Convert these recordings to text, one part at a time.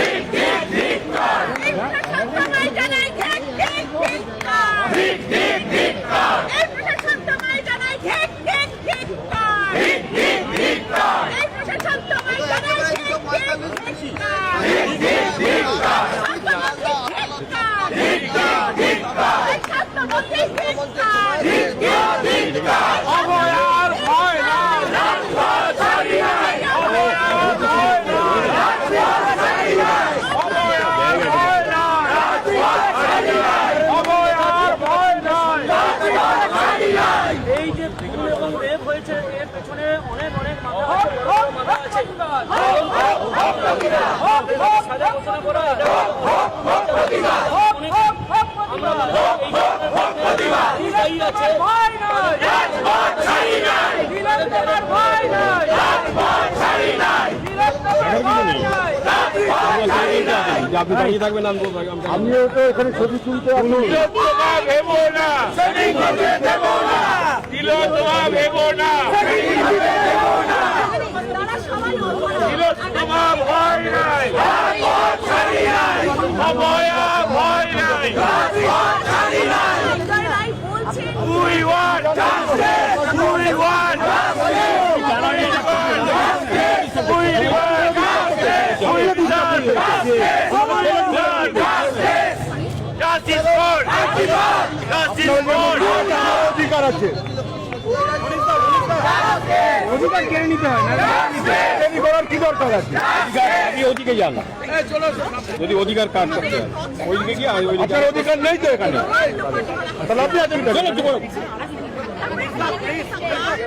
ঠিক দায়ী আছে। আপনি দাঁড়িয়ে থাকবেন দাঁড়িয়ে- আমিও তো এখানে ছবি তুলতে ভেবো না। তিলোত্তমা ভেবো না। তারা সবাই ভয় নাই। ভয় অধিকার আছে। অধিকার কেড়ে নিতে হয় করার কি দরকার আছে? আপনি ওদিকে যান যদি অধিকার কাজ করতে হয় ওইদিকে গিয়ে আপনার অধিকার নেই তো এখানে। তাহলে আপনি আছেন।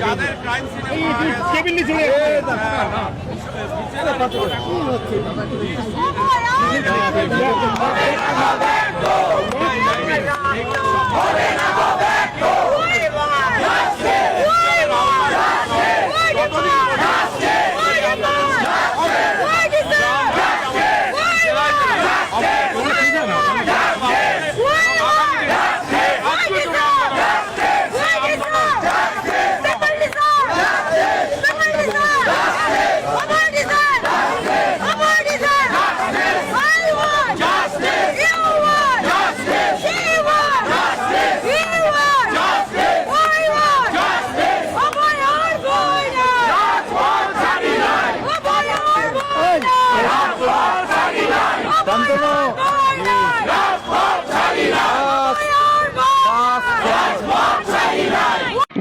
যাদের ক্রাইম সিনে